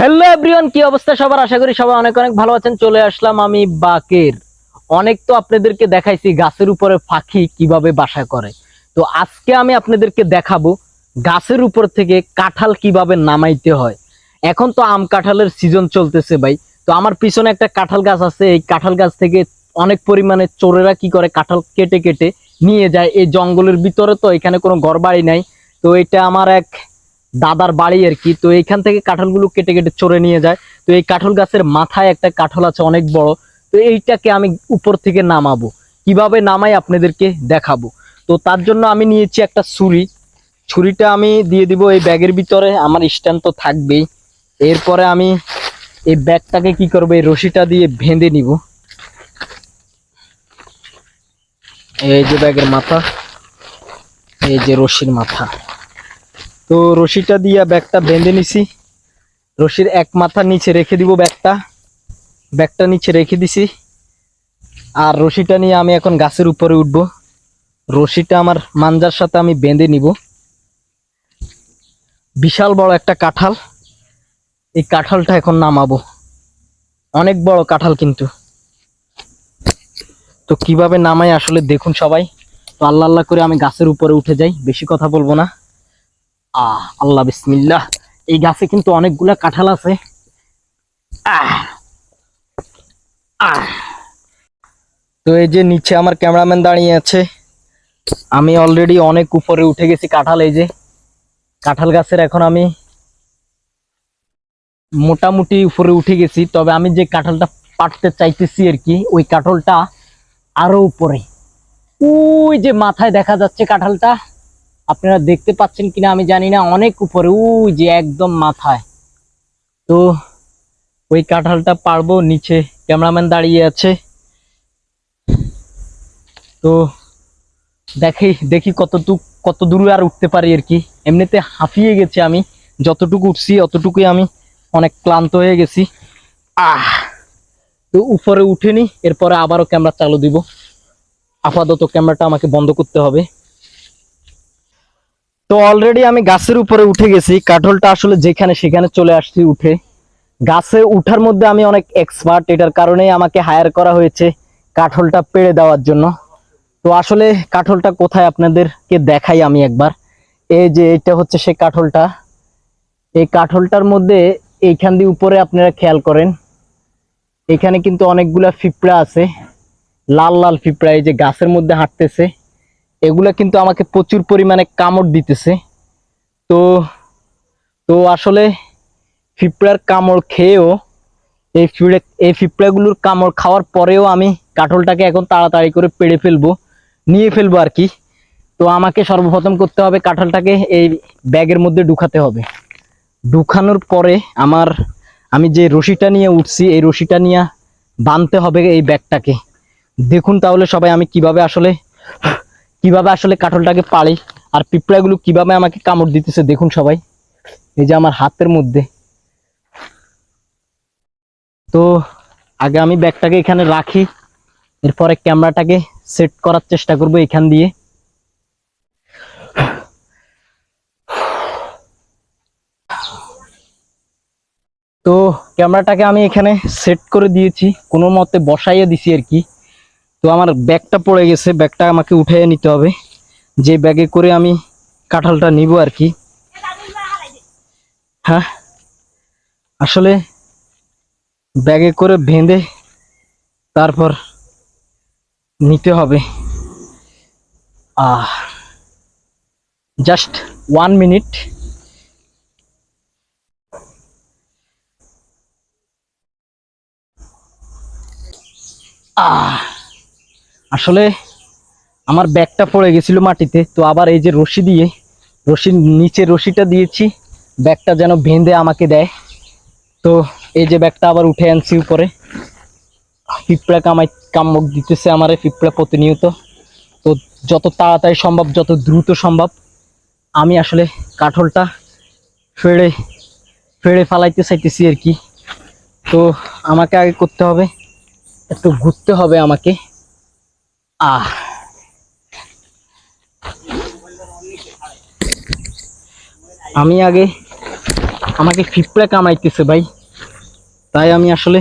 Hello everyone কি অবস্থা সবার? আশা করি সবাই অনেক অনেক ভালো আছেন। চলে আসলাম আমি বাকের। অনেক তো আপনাদেরকে দেখাইছি গাছের উপরে পাখি কীভাবে বাসা করে। তো আজকে আমি আপনাদেরকে দেখাবো গাছের উপর থেকে কাঁঠাল কীভাবে নামাইতে হয়। এখন তো আম কাঁঠালের সিজন চলতেছে ভাই। তো আমার পিছনে একটা কাঁঠাল গাছ আছে। এই কাঁঠাল গাছ থেকে অনেক পরিমাণে চোরেরা কি করে কাঁঠাল কেটে কেটে নিয়ে যায়। এই জঙ্গলের ভিতরে তো এখানে কোনো ঘর বাড়ি নাই। তো এটা আমার এক দাদার বাড়ি আর কি। তো এইখান থেকে কাঁঠালগুলো কেটে কেটে চড়ে নিয়ে যায়। তো এই কাঁঠাল গাছের মাথায় একটা কাঁঠাল আছে অনেক বড়। তো এইটাকে আমি উপর থেকে নামাবো। কীভাবে নামাই আপনাদেরকে দেখাবো। তো তার জন্য আমি নিয়েছি একটা ছুরি। ছুরিটা আমি দিয়ে দিব এই ব্যাগের ভিতরে। আমার স্ট্যান্ড তো থাকবেই। এরপরে আমি এই ব্যাগটাকে কি করব? এই রশিটা দিয়ে বেঁধে নিব। এই যে ব্যাগের মাথা, এই যে রশির মাথা। তো রশিটা দিয়া ব্যাগটা বেঁধে নিছি। রশির এক মাথা নিচে রেখে দিব ব্যাগটা। ব্যাগটা নিচে রেখে দিছি। আর রশিটা নিয়ে আমি এখন গাছের উপরে উঠব। রশিটা আমার মাঞ্জার সাথে আমি বেঁধে নিব। বিশাল বড় একটা কাঁঠাল। এই কাঁঠালটা এখন নামাবো। অনেক বড় কাঁঠাল কিন্তু। তো কীভাবে নামাই আসলে দেখুন সবাই। তো আল্লাহ আল্লাহ করে আমি গাছের উপরে উঠে যাই, বেশি কথা বলব না। আহ, আল্লাহ, বিসমিল্লাহ। এই গাছে কিন্তু অনেকগুলা কাঁঠাল আছে। আহ তো এই যে নিচে আমার ক্যামেরাম্যান দাঁড়িয়ে আছে, আমি অলরেডি অনেক উপরে উঠে গেছি কাঁঠাল, এই যে কাঁঠাল গাছের এখন আমি মোটামুটি উপরে উঠে গেছি, তবে আমি যে কাঁঠালটা পাটতে চাইতেছি আর কি, ওই কাঁঠালটা আরও উপরে। ওই যে মাথায় দেখা যাচ্ছে কাঁঠালটা। আপনারা দেখতে পাচ্ছেন কিনা আমি জানি না, অনেক উপরে ওই যে একদম মাথায়। তো ওই কাঁঠালটা পারব, নিচে ক্যামেরাম্যান দাঁড়িয়ে আছে। তো দেখি দেখি কতটুক, কত দূরে আর উঠতে পারি আর কি। এমনিতে হাঁফিয়ে গেছি আমি, যতটুকু উঠছি, অতটুকুই আমি অনেক ক্লান্ত হয়ে গেছি। আহ! তো উপরে উঠেনি এরপরে আবারও ক্যামেরা চালু দিব। আপাতত ক্যামেরাটা আমাকে বন্ধ করতে হবে। তো অলরেডি আমি গাছের উপরে উঠে গেছি। কাঠলটা আসলে যেখানে সেখানে চলে আসছি উঠে। গাছে উঠার মধ্যে আমি অনেক এক্সপার্ট এটার কারণেই আমাকে হায়ার করা হয়েছে কাঠলটা পেড়ে দেওয়ার জন্য। তো আসলে কাঠলটা কোথায় আপনাদেরকে দেখাই আমি একবার। এই যে এটা হচ্ছে সে কাঠলটা। এই কাঠলটার মধ্যে এইখান দিয়ে উপরে আপনারা খেয়াল করেন। এখানে কিন্তু অনেকগুলা পিঁপড়া আছে। লাল লাল পিঁপড়া এই যে গাছের মধ্যে হাঁটতেছে। এগুলা কিন্তু আমাকে প্রচুর পরিমাণে কামড় দিতেছে। তো তো আসলে পিঁপড়ার কামড় খেয়েও এই পিঁপড়ে এই পিঁপড়াগুলোর কামড় খাওয়ার পরেও আমি কাঠলটাকে এখন তাড়াতাড়ি করে পেড়ে ফেলব, নিয়ে ফেলব আর কি। তো আমাকে সর্বপ্রথম করতে হবে কাঁঠালটাকে এই ব্যাগের মধ্যে ঢুকাতে হবে। ঢুকানোর পরে আমার, আমি যে রশিটা নিয়ে উঠছি, এই রশিটা নিয়ে বাঁধতে হবে এই ব্যাগটাকে। দেখুন তাহলে সবাই আমি কীভাবে আসলে কীভাবে আসলে কাঁঠালটাকে পাড়ি আর পিঁপড়াগুলো কীভাবে আমাকে কামড় দিতেছে দেখুন সবাই। এই যে আমার হাতের মধ্যে। তো আগে আমি ব্যাগটাকে এখানে রাখি, এরপরে ক্যামেরাটাকে সেট করার চেষ্টা করব এখান দিয়ে। তো ক্যামেরাটাকে আমি এখানে সেট করে দিয়েছি, কোনো মতে বসাইয়ে দিছি আর কি। তো আমার ব্যাগটা পড়ে গেছে, ব্যাগটা আমাকে উঠিয়ে নিতে হবে। যে ব্যাগে করে আমি কাঁঠালটা নিব আর কি। হ্যাঁ? আসলে ব্যাগে করে বেঁধে তারপর নিতে হবে। Ah just one minute ah. আসলে আমার ব্যাগটা পড়ে গেছিল মাটিতে, তো আবার এই যে রশি দিয়ে, রশির নিচে রশিটা দিয়েছি, ব্যাগটা যেন বেঁধে আমাকে দেয়। তো এই যে ব্যাগটা আবার উঠে আনছি উপরে। পিঁপড়া কামাই, কামড় দিতেছে আমার, পিঁপড়া প্রতিনিয়ত। তো যত তাড়াতাড়ি সম্ভব, যত দ্রুত সম্ভব, আমি আসলে কাঠলটা ফেড়ে ফেড়ে ফালাইতে চাইতেছি আর কি। তো আমাকে আগে করতে হবে, একটু ঘুরতে হবে আমাকে। আহ আমি আগে আমাকে ফিপড়া কামাইতেছে ভাই। তাই আমি আসলে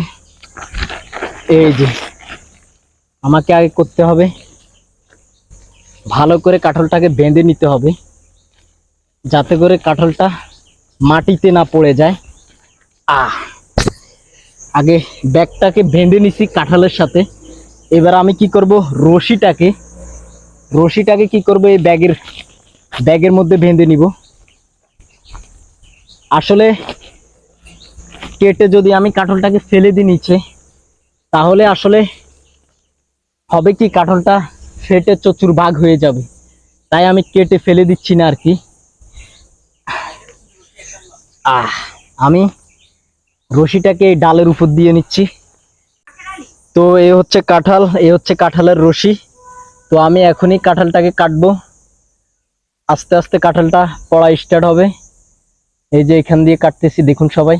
এই যে আমাকে আগে করতে হবে। ভালো করে কাঠলটাকে বেঁধে নিতে হবে। যাতে করে কাঠলটা মাটিতে না পড়ে যায়। আহ। আগে ব্যাগটাকে বেঁধে নিছি কাঁঠালের সাথে। এবার আমি কি করব? রশিটাকে রশিটাকে কি করব? এই ব্যাগের ব্যাগের মধ্যে বেঁধে নিব। আসলে কেটে যদি আমি কাঁঠালটাকে ফেলে দিই নিচে, তাহলে আসলে হবে কি, কাঁঠালটা ফেটে চচুর ভাগ হয়ে যাবে। তাই আমি কেটে ফেলে দিচ্ছি না আর কি। আহ, আমি রশিটাকে ডালের উপর দিয়ে নিচ্ছি। তো এ হচ্ছে কাঁঠাল, এ হচ্ছে কাঁঠালের রশি। তো আমি এখনই কাঁঠালটাকে কাটবো। আস্তে আস্তে কাঁঠালটা পড়া স্টার্ট হবে। এই যে এখান দিয়ে কাটতেছি, দেখুন সবাই।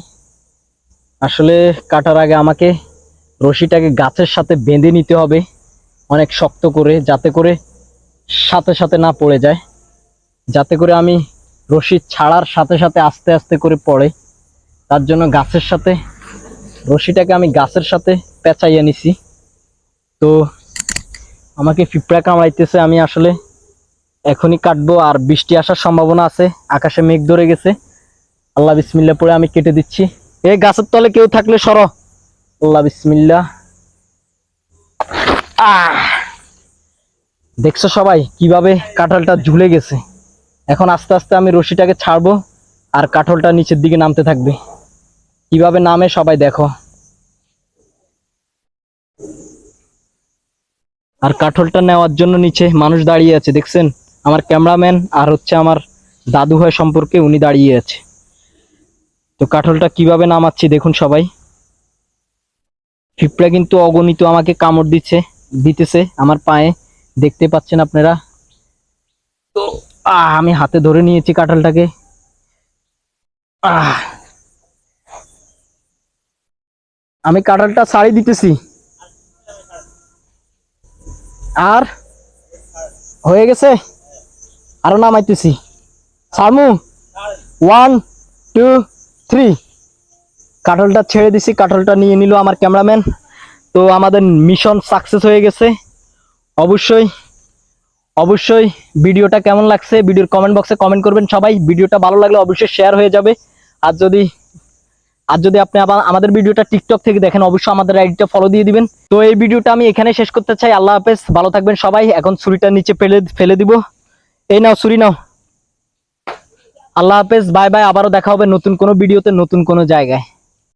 আসলে কাটার আগে আমাকে রশিটাকে গাছের সাথে বেঁধে নিতে হবে অনেক শক্ত করে, যাতে করে সাথে সাথে না পড়ে যায়। যাতে করে আমি রশি ছাড়ার সাথে সাথে আস্তে আস্তে করে পড়ে। তার জন্য গাছের সাথে, রশিটাকে আমি গাছের সাথে পেঁচাইয়া নিছি। তো আমাকে পিঁপড়া কামড়াইতেছে, আমি আসলে এখনই কাটবো আর বৃষ্টি আসার সম্ভাবনা আছে, আকাশে মেঘ ধরে গেছে। আল্লাহ বিসমিল্লা পরে আমি কেটে দিচ্ছি। এই গাছের তলে কেউ থাকলে সর। আল্লাহ বিসমিল্লা দেখছ সবাই কীভাবে কাঁঠালটা ঝুলে গেছে? এখন আস্তে আস্তে আমি রশিটাকে ছাড়বো আর কাঁঠালটা নিচের দিকে নামতে থাকবে। কীভাবে নামে সবাই দেখো। আর কাঠলটা নেওয়ার জন্য নিচে মানুষ দাঁড়িয়ে আছে, দেখছেন? আমার ক্যামেরাম্যান আর হচ্ছে আমার দাদু হয় সম্পর্কে উনি দাঁড়িয়ে আছে। তো কাঠলটা কীভাবে নামাচ্ছি দেখুন সবাই। পিঁপড়া কিন্তু অগণিত আমাকে কামড় দিচ্ছে, দিতেছে আমার পায়ে, দেখতে পাচ্ছেন আপনারা? তো আমি হাতে ধরে নিয়েছি কাঁঠালটাকে। আমি কাঁঠালটা ছাড়ি দিতেছি। আর হয়ে গেছে। আরও নামাইতেছি। সারমু ওয়ান টু থ্রি কাঠলটা ছেড়ে দিছি, কাঠলটা নিয়ে নিল আমার ক্যামেরাম্যান। তো আমাদের মিশন সাকসেস হয়ে গেছে। অবশ্যই অবশ্যই ভিডিওটা কেমন লাগছে, ভিডিওর কমেন্ট বক্সে কমেন্ট করবেন সবাই। ভিডিওটা ভালো লাগলে অবশ্যই শেয়ার হয়ে যাবে। আর যদি আর যদি আপনি আবার আমাদের ভিডিওটা টিকটক থেকে দেখেন, অবশ্যই আমাদের আইডিটা ফলো দিয়ে দিবেন। তো এই ভিডিওটা আমি এখানে শেষ করতে চাই। আল্লাহ হাফেজ। ভালো থাকবেন সবাই। এখন ছুরিটা নিচে ফেলে ফেলে দিব। এই নাও, ছুরি নাও। আল্লাহ হাফেজ। Bye bye. আবারও দেখা হবে নতুন কোনো ভিডিওতে, নতুন কোনো জায়গায়।